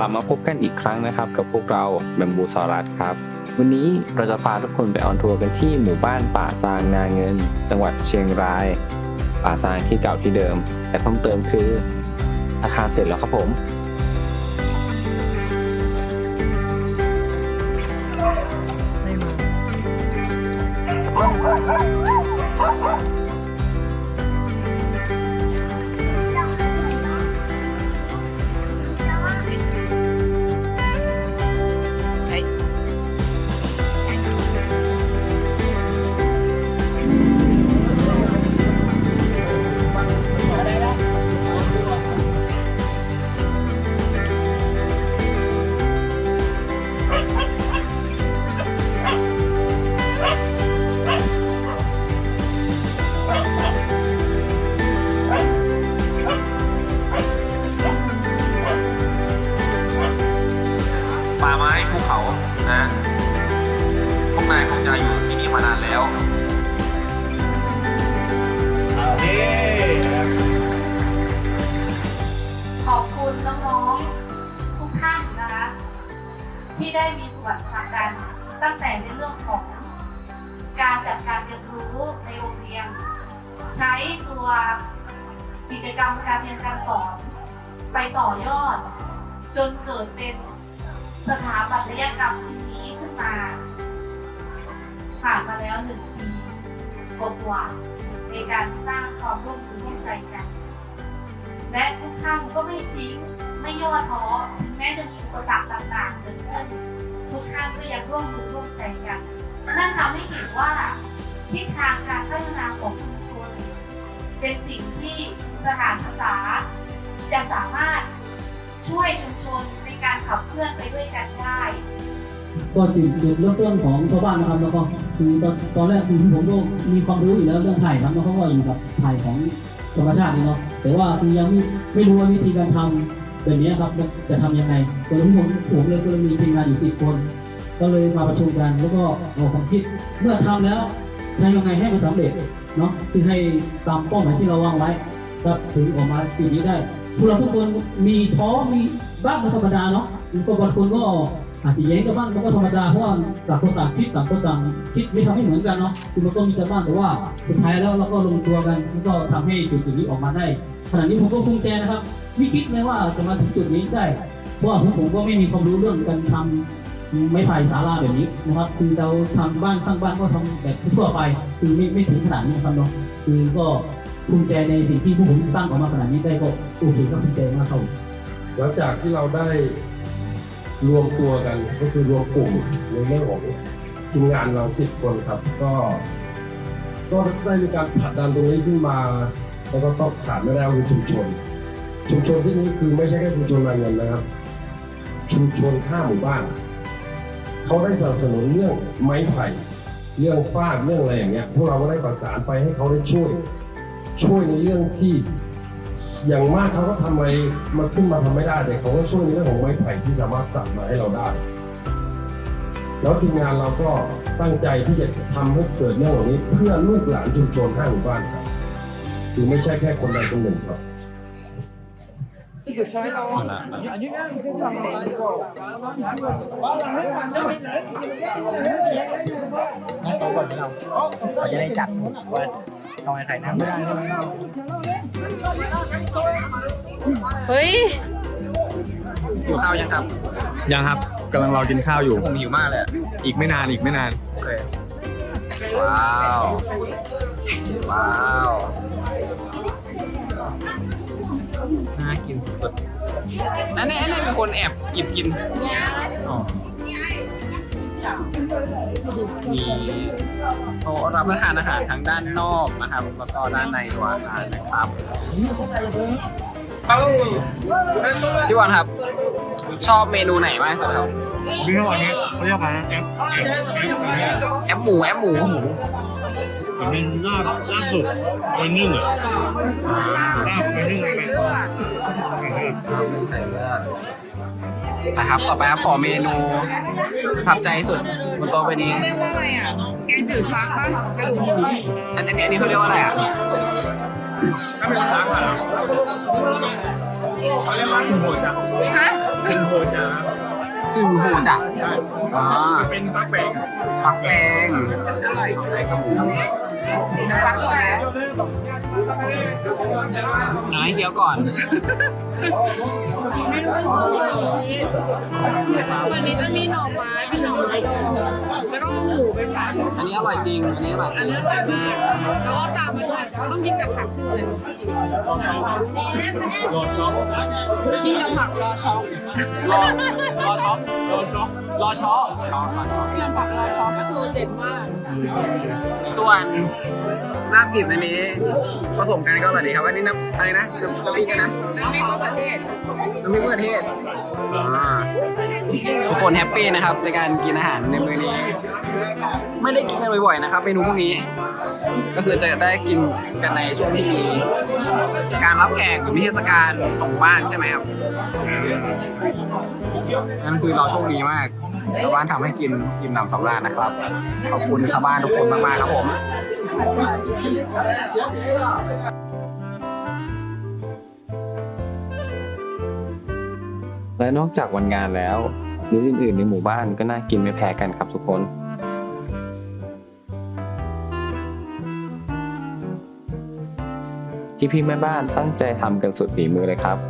ลับมาพบกันอีกครั้งนะครับ กับพวกเราแบมบูซอรัสครับ วันนี้เราจะพาทุกคนไปออนทัวร์กันที่หมู่บ้านป่าซางนาเงิน จังหวัดเชียงราย ป่าซางที่เก่าที่เดิม แต่เพิ่มเติมคือ อาคารเสร็จแล้วครับผมป่ ที่ได้มีส่วนผลักดันตั้งแต่ในเรื่องของการจัดการเรียนรู้ในโรงเรียน ใช้ตัวกิจกรรมการเรียนการสอน ไปต่อยอด จนเกิดเป็นสถาปัตยกรรมชิ้นนี้ขึ้นมาผ่านมาแล้วหนึ่งปีกว่าในการสร้างความร่วมมือร่วมใจกัน และทุกท่านก็ไม่ทิ้งไม่ย่อท้อ แม้จะมีอุปสรรคต่างๆเกิดขึ้นทุกท่านก็ยังร่วมมือร่วมใจกัน นั่นทำให้เห็นว่าทิศทางการพัฒนาของชุมชน เป็นสิ่งที่สถานศึกษา จะสามารถช่วยชุมชนในการขับเคลื่อนไปด้วยกันได้ก็จุดจุดเริ่มต้นของชาวบ้านนะครับแล้วก็คือตอนตอนแรกคือผมก็มีความรู้อยู่แล้วเรื่องไผ่ครับแล้วเขาก็อยู่กับไผ่ของธรรมชาตินี่เนาะแต่ว่าคือยังไม่รู้ว่าวิธีการทำ แบบนี้ครับจะทำยังไงก็เลยผมผมเลยก็เลยมีทีมงานอยู่สิบคน ก็เลยมาประชุมกันแล้วก็เอาความคิดเมื่อทำแล้วทำยังไงให้มันสำเร็จเนาะคือให้ตามเป้าหมายที่เราวางไว้ก็ถึงออกมาปีนี้ได้พวกเราทุกคนมีท้อมีบ้างเป็นธรรมดาเนาะก็บางคนก็อาจจะแย้งกันบ้างมันก็ธรรมดาเพราะว่าต่างคนต่างคิดต่างคนต่างคิดไม่ทำให้เหมือนกันเนาะคือมันก็มีกันบ้างแต่ว่าสุดท้ายแล้วเราก็ลงตัวกันก็ทำให้จุดจุดนี้ออกมาได้ขณะนี้ผมก็ภูมิใจนะครับ ไม่คิดเลยว่าจะมาถึงจุดนี้ได้ เพราะว่าผมก็ไม่มีความรู้เรื่องการทำไม้ไผ่ศาลาแบบนี้นะครับ คือเราทำบ้านสร้างบ้านก็ทำแบบทั่วไป คือไม่ไม่ถึงขนาดนี้ครับเนาะคือก็ภูมิใจในสิ่งที่พวกผมสร้างออกมาขนาดนี้ได้ก็โอเคก็ภูมิใจมากครับหลังจากที่เราได้รวมตัวกันก็คือรวมกลุ่มในเรื่องของทีมงานเราสิบคนครับ ก็ ก็ได้มีการผลักดันตรงนี้ขึ้นมา แล้วก็ต้องขาดไม่ได้ก็คือชุมชน ชุมชนที่นี้คือไม่ใช่แค่ชุมชนรายเงินนะครับ ชุมชนห้าหมู่บ้าน เขาได้สนับสนุนเรื่องไม้ไผ่ เรื่องฟาดเรื่องอะไรอย่างเงี้ยพวกเราก็ได้ประสานไปให้เขาได้ช่วย ช่วยในเรื่องที่อย่างมากเขาก็ทำอะไรมาขึ้นมาทำไม่ได้แต่เขาก็ช่วยในเรื่องของไม้ไผ่ที่สามารถตัดมาให้เราได้ แล้วทีมงานเราก็ตั้งใจที่จะทำให้เกิดเรื่องเหล่านี้ เพื่อลูกหลานชุมชนห้าหมู่บ้านครับคือไม่ใช่แค่คนใดคนหนึ่งครับ เราจะได้จัดว่าต้องให้ใครนั่งไม่ได้เฮ้ยอยู่ข้าวยังครับยังครับกำลังรอกินข้าวอยู่ ผมหิวมากเลยอะอีกไม่นานอีกไม่นาน โอเคว้าว ว้าว น่ากินสุดๆอันนี้อันนี้เป็นคนแอบหยิบกินอ๋อมีโต๊ะรับประทานอาหารทั้งด้านนอกนะครับแล้วก็ด้านในตัวอาคารนะครับพี่บอลครับ ชอบเมนูไหนมากที่สุดครับนี่เขาอันนี้เขาเรียกอะไรนะแอปแอปแอปแอปหมูแอปหมู มันเป็นลาบลาบสุกเป็นนึ่งอะลาบเป็นนึ่งอะไรไปใส่เลือดนะครับต่อไปครับขอเมนูประทับใจสุดบนโต๊ะไปนี้เรียกว่าอะไรอะแกงจืดฟักป่ะกระดูกหมูอันนี้อันนี้เขาเรียกว่าอะไรอะถ้าเป็นช้างอะเขาเรียกว่าโหจักฮะโหจัก จึงโหจักใช่อ่าเป็นฟักแปงปักแปงฟังก่อนนะน้าให้เคี้ยวก่อนวันนี้จะมีหน่อไม้เป็นหน่อไม้ดองแล้วก็หมูเป็นผัดอันนี้อร่อยจริง อันนี้อร่อยจอัรินงนี้อร่อยมากแล้วก็ตามมาด้วยต้องกินกับผักชื่อเลยรอช็อปกินกับผักรอช็อกรอรอช็อปรอช็อป รอช็อปรอรอช็อปกินกับผักรอช็อกก็คือเด็ดมาก ส่วนลาบดิบอันนี้ผสมกันก็แบบนี้ครับอันนี้น้ำอะไรนะน้ำพริกกันนะแล้วมีมะเขือเทศน้ำพริกมะเขือเทศอ่าทุกคนแฮปปี้นะครับในการกินอาหารในมื้อนี้ ไม่ได้กินกันบ่อยๆนะครับเมนูพวกนี้ ก็คือจะได้กินกันในช่วงที่มีการรับแขกหรือมีเทศกาลของบ้านใช่ไหมครับนั่นคือเราโชคดีมาก ชาวบ้านทำให้กินอิ่มหนำสำราญนะครับ ขอบคุณชาวบ้านทุกคนมากๆครับผมและนอกจากวันงานแล้วมื้ออื่นๆในหมู่บ้านก็น่ากินไม่แพ้กันครับทุกคน พี่ๆแม่บ้านตั้งใจทำกันสุดฝีมือเลยครับ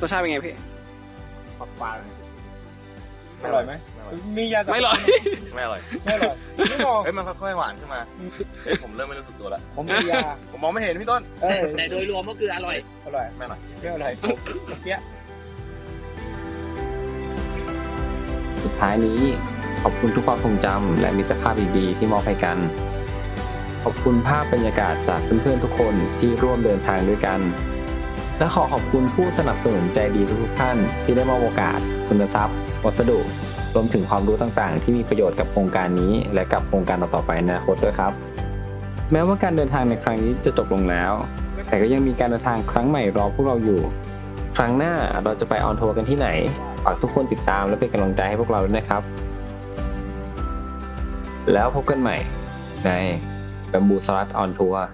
รสชาติเป็นไงพี่ ปักปลาอร่อยไหมมียาไม่อร่อยไม่อร่อยไม่อร่อยไม่บอกเอ้ยมันค่อยๆหวานขึ้นมาเอ้ยผมเริ่มไม่รู้สึกตัวแล้วผมมียา ผมมองไม่เห็นพี่ต้นเออแต่โดยรวมก็คืออร่อย อร่อยไม่อร่อยไม่อร่อยเมื่อกี้สุดท้ายนี้ขอบคุณทุกความทรงจำและมิตรภาพดีๆที่มอบให้กัน ขอบคุณภาพบรรยากาศจากเพื่อนๆทุกคนที่ร่วมเดินทางด้วยกัน และขอขอบคุณผู้สนับสนุนใจดีทุกท่านที่ได้มอบโอกาสทุนทรัพย์ วัสดุ รวมถึงความรู้ต่างๆ ที่มีประโยชน์กับโครงการนี้ และกับโครงการต่อๆไปในอนาคตด้วยครับ แม้ว่าการเดินทางในครั้งนี้จะจบลงแล้ว แต่ก็ยังมีการเดินทางครั้งใหม่รอพวกเราอยู่ ครั้งหน้าเราจะไปออนทัวร์กันที่ไหนฝากทุกคนติดตามและเป็นกำลังใจให้พวกเราด้วยนะครับ แล้วพบกันใหม่ใน b บ m บูสลัดออนทัวร์